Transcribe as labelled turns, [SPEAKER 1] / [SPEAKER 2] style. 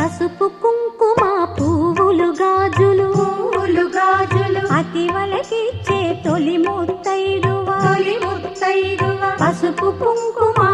[SPEAKER 1] పసుపు కుంకుమ పువ్వులు గాజులు. పువ్వులు
[SPEAKER 2] గాజులు.
[SPEAKER 1] అతి వలకిచ్చే తొలి ముత్తైదువ.
[SPEAKER 2] తొలి ముత్తైదువ.
[SPEAKER 1] పసుపు కుంకుమ